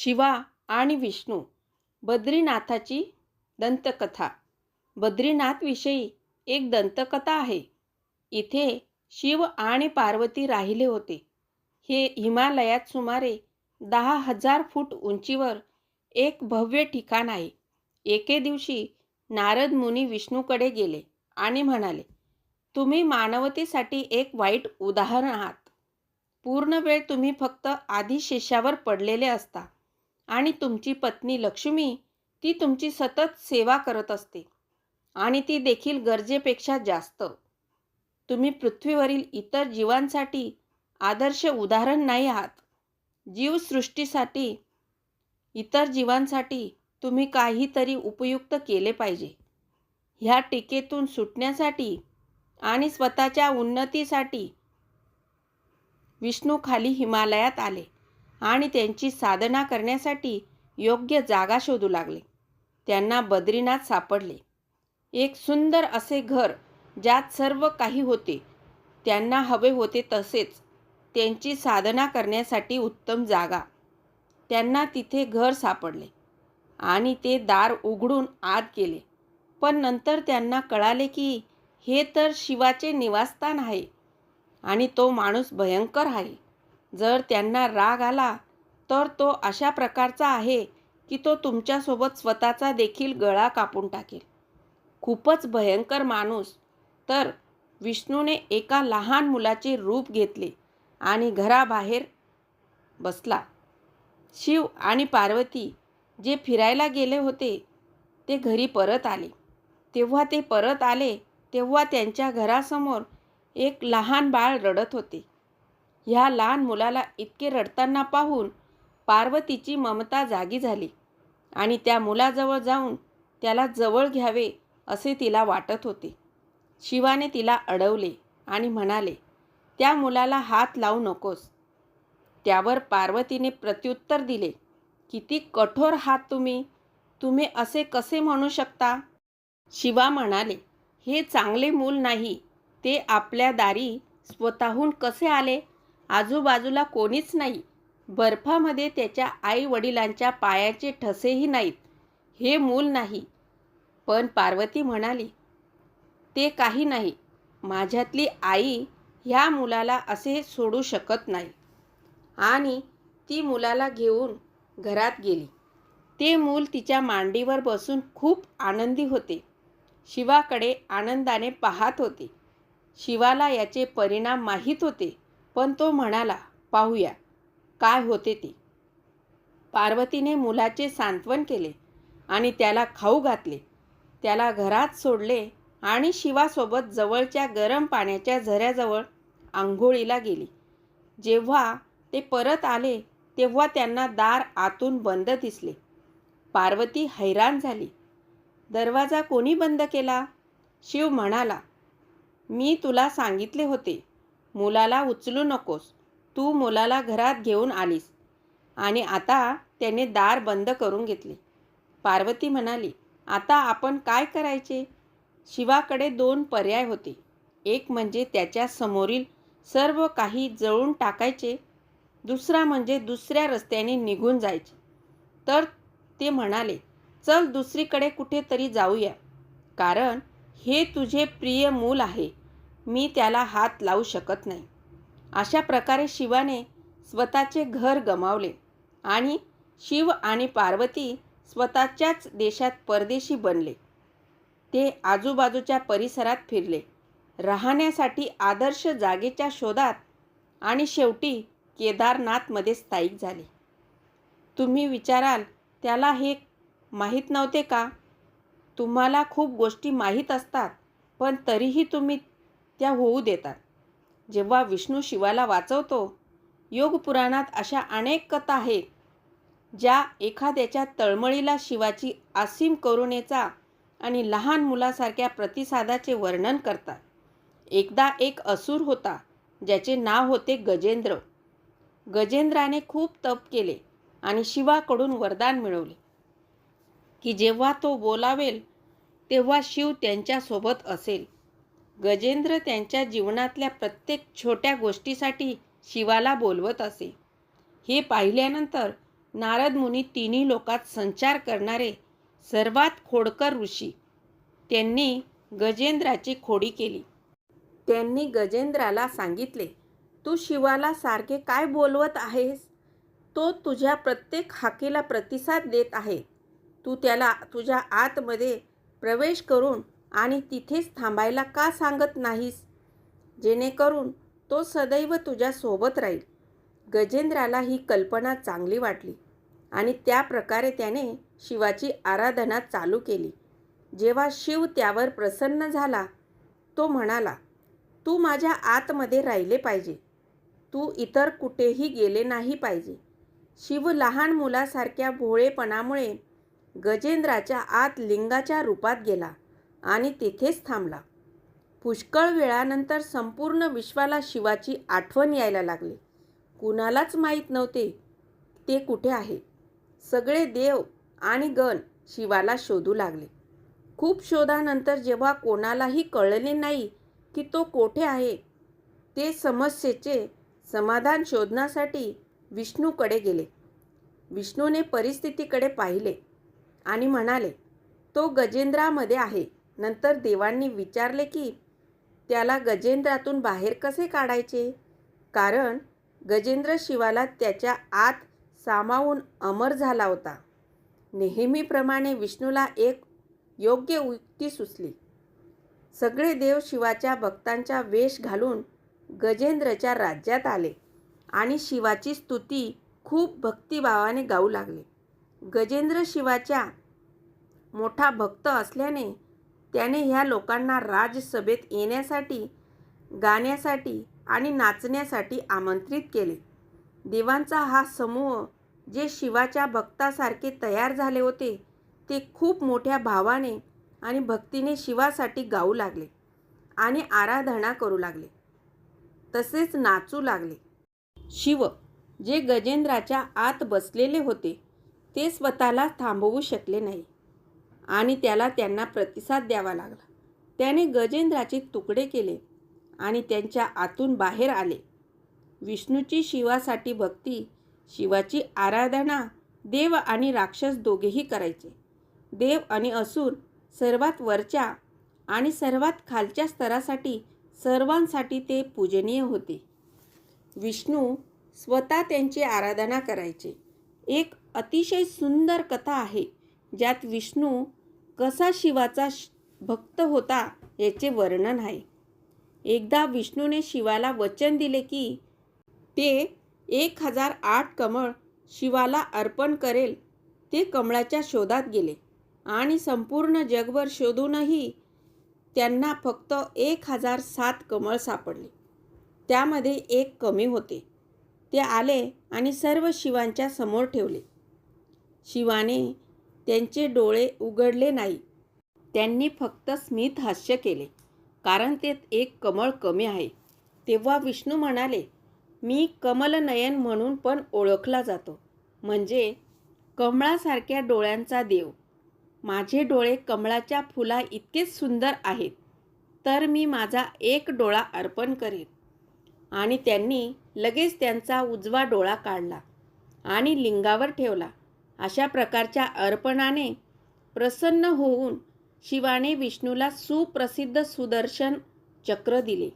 शिवा आणि विष्णू बद्रीनाथाची दंतकथा. बद्रीनाथविषयी एक दंतकथा आहे. इथे शिव आणि पार्वती राहिले होते. हे हिमालयात सुमारे दहा हजार फूट उंचीवर एक भव्य ठिकाण आहे. एके दिवशी नारद मुनी विष्णूकडे गेले आणि म्हणाले तुम्ही मानवतेसाठी एक वाईट उदाहरण आहात. पूर्ण वेळ तुम्ही फक्त आधी शिष्यावर पडलेले असता. आणि तुमची पत्नी लक्ष्मी ती तुमची सतत सेवा करत असते. आणि ती देखील गरजेपेक्षा जास्त. तुम्ही पृथ्वीवरील इतर जीवांसाठी आदर्श उदाहरण नाही आहात. जीवसृष्टीसाठी इतर जीवांसाठी तुम्ही काहीतरी उपयुक्त केले पाहिजे. ह्या टीकेतून सुटण्यासाठी आणि स्वतःच्या उन्नतीसाठी विष्णू खाली हिमालयात आले. आणि त्यांची साधना करण्यासाठी योग्य जागा शोधू लागले. त्यांना बद्रीनाथ सापडले. एक सुंदर असे घर ज्यात सर्व काही होते त्यांना हवे होते तसेच त्यांची साधना करण्यासाठी उत्तम जागा. त्यांना तिथे घर सापडले आणि ते दार उघडून आत गेले. पण नंतर त्यांना कळाले की हे तर शिवाचे निवासस्थान आहे आणि तो माणूस भयंकर आहे. जर त्यांना राग आला तर तो अशा प्रकारचा आहे की तो तुमच्यासोबत स्वतःचा देखील गळा कापून टाकेल. खूपच भयंकर माणूस. तर विष्णूने एका लहान मुलाचे रूप घेतले आणि घराबाहेर बसला. शिव आणि पार्वती जे फिरायला गेले होते ते घरी परत आले. तेव्हा ते परत आले तेव्हा त्यांच्या घरासमोर एक लहान बाळ रडत होते. ह्या लहान मुलाला इतके रडताना पाहून पार्वतीची ममता जागी झाली आणि त्या मुलाजवळ जाऊन त्याला जवळ घ्यावे असे तिला वाटत होते. शिवाने तिला अडवले आणि म्हणाले त्या मुलाला हात लावू नकोस. त्यावर पार्वतीने प्रत्युत्तर दिले किती कठोर हात तुम्ही. तुम्ही असे कसे म्हणू शकता? शिवा म्हणाले हे चांगले मूल नाही. ते आपल्या दारी स्वतःहून कसे आले? आजूबाजूला कोणीच नाही. बर्फामध्ये त्याच्या आई वडिलांच्या पायाचे ठसेही नाहीत. हे मूल नाही. पण पार्वती म्हणाली ते काही नाही. माझ्यातली आई ह्या मुलाला असे सोडू शकत नाही. आणि ती मुलाला घेऊन घरात गेली. ते मूल तिच्या मांडीवर बसून खूप आनंदी होते. शिवाकडे आनंदाने पाहत होते. शिवाला याचे परिणाम माहीत होते. पण तो म्हणाला पाहूया. काय होते ते? पार्वतीने मुलाचे सांत्वन केले आणि त्याला खाऊ घातले. त्याला घरात सोडले आणि शिवासोबत जवळच्या गरम पाण्याच्या झऱ्याजवळ आंघोळीला गेली. जेव्हा ते परत आले तेव्हा त्यांना दार आतून बंद दिसले. पार्वती हैराण झाली. दरवाजा कोणी बंद केला? शिव म्हणाला. मी तुला सांगितले होते. मुलाला उचलू नकोस. तू मुलाला घरात घेऊन आलीस. आणि आता त्याने दार बंद करून घेतले. पार्वती म्हणाली आता आपण काय करायचे? शिवाकडे दोन पर्याय होते. एक म्हणजे त्याच्या समोरील सर्व काही जळून टाकायचे. दुसरा म्हणजे दुसऱ्या रस्त्याने निघून जायचे. तर ते म्हणाले चल दुसरीकडे कुठेतरी जाऊया. कारण हे तुझे प्रिय मूल आहे. मी त्याला हात लावू शकत नाही. अशा प्रकारे शिवाने स्वतःचे घर गमावले आणि शिव आणि पार्वती स्वतःच्याच देशात परदेशी बनले. ते आजूबाजूच्या परिसरात फिरले. राहण्यासाठी आदर्श जागेच्या शोधात आणि शेवटी केदारनाथमध्ये स्थायिक झाले. तुम्ही विचाराल त्याला हे माहीत नव्हते का? तुम्हाला खूप गोष्टी माहीत असतात पण तरीही तुम्ही त्या होऊ देतात. जेव्हा विष्णू शिवाला वाचवतो योगपुराणात अशा अनेक कथा आहेत ज्या एखाद्याच्या तळमळीला शिवाची असीम करुणेचा आणि लहान मुलासारख्या प्रतिसादाचे वर्णन करतात. एकदा एक असुर होता ज्याचे नाव होते गजेंद्र. गजेंद्राने खूप तप केले आणि शिवाकडून वरदान मिळवले. की जेव्हा तो बोलावेल तेव्हा शिव त्यांच्यासोबत असेल. गजेंद्र त्यांच्या जीवनातल्या प्रत्येक छोट्या गोष्टीसाठी शिवाला बोलवत असे. हे पाहिल्यानंतर नारद मुनी तिन्ही लोकात संचार करणारे सर्वात खोडकर ऋषी. त्यांनी गजेंद्राची खोडी केली. त्यांनी गजेंद्राला सांगितले तू शिवाला सारखे काय बोलवत आहेस? तो तुझ्या प्रत्येक हाकेला प्रतिसाद देत आहे. तू त्याला तुझ्या आतमध्ये प्रवेश करून आणि तिथेच थांबायला का सांगत नाहीस? जेणेकरून तो सदैव तुझ्यासोबत राहील. गजेंद्राला ही कल्पना चांगली वाटली आणि त्या प्रकारे त्याने शिवाची आराधना चालू केली. जेव्हा शिव त्यावर प्रसन्न झाला तो म्हणाला तू माझ्या आतमध्ये राहिले पाहिजे. तू इतर कुठेही गेले नाही पाहिजे. शिव लहान मुलासारख्या भोळेपणामुळे गजेंद्राच्या आत लिंगाच्या रूपात गेला. आणि तिथेच थांबला. पुष्कळ वेळानंतर संपूर्ण विश्वाला शिवाची आठवण यायला लागली. कुणालाच माहीत नव्हते ते कुठे आहे. सगळे देव आणि गण शिवाला शोधू लागले. खूप शोधानंतर जेव्हा कोणालाही कळले नाही की तो कोठे आहे ते समस्येचे समाधान शोधण्यासाठी विष्णूकडे गेले. विष्णूने परिस्थितीकडे पाहिले आणि म्हणाले तो गजेंद्रामध्ये आहे. नंतर देवांनी विचारले की त्याला गजेंद्रातून बाहेर कसे काढायचे? कारण गजेंद्र शिवाला त्याच्या आत सामावून अमर झाला होता. नेहमीप्रमाणे विष्णूला एक योग्य युक्ती सुचली. सगळे देव शिवाच्या भक्तांचा वेश घालून गजेंद्रच्या राज्यात आले आणि शिवाची स्तुती खूप भक्तिभावाने गाऊ लागले. गजेंद्र शिवाच्या मोठा भक्त असल्याने त्याने ह्या लोकांना राजसभेत येण्यासाठी गाण्यासाठी आणि नाचण्यासाठी आमंत्रित केले. देवांचा हा समूह जे शिवाच्या भक्तासारखे तयार झाले होते ते खूप मोठ्या भावाने आणि भक्तीने शिवासाठी गाऊ लागले आणि आराधना करू लागले. तसेच नाचू लागले. शिव जे गजेंद्राच्या आत बसलेले होते ते स्वतःला थांबवू शकले नाही. आणि त्याला त्यांना प्रतिसाद द्यावा लागला. त्याने गजेंद्राचे तुकडे केले आणि त्यांच्या आतून बाहेर आले. विष्णूची शिवासाठी भक्ती शिवाची आराधना देव आणि राक्षस दोघेही करायचे. देव आणि असुर सर्वात वरच्या आणि सर्वात खालच्या स्तरासाठी सर्वांसाठी ते पूजनीय होते. विष्णू स्वतः त्यांची आराधना करायचे. एक अतिशय सुंदर कथा आहे ज्यात विष्णू कसा शिवाचा भक्त होता याचे वर्णन आहे. एकदा विष्णूने शिवाला वचन दिले की ते एक हजार आठ कमळ शिवाला अर्पण करेल. ते कमळाच्या शोधात गेले आणि संपूर्ण जगभर शोधूनही त्यांना फक्त एक हजार सात कमळ सापडले. त्यामध्ये एक कमी होते. ते आले आणि सर्व शिवांच्या समोर ठेवले. शिवाने त्यांचे डोळे उघडले नाही. त्यांनी फक्त स्मित हास्य केले. कारण ते एक कमळ कमी आहे. तेव्हा विष्णू म्हणाले मी कमलनयन म्हणून पण ओळखला जातो. म्हणजे कमळासारख्या डोळ्यांचा देव. माझे डोळे कमळाच्या फुला इतकेच सुंदर आहेत. तर मी माझा एक डोळा अर्पण करेन. आणि त्यांनी लगेच त्यांचा उजवा डोळा काढला आणि लिंगावर ठेवला. अशा प्रकारच्या अर्पणाने प्रसन्न होऊन शिवाने विष्णूला सुप्रसिद्ध सुदर्शन चक्र दिले.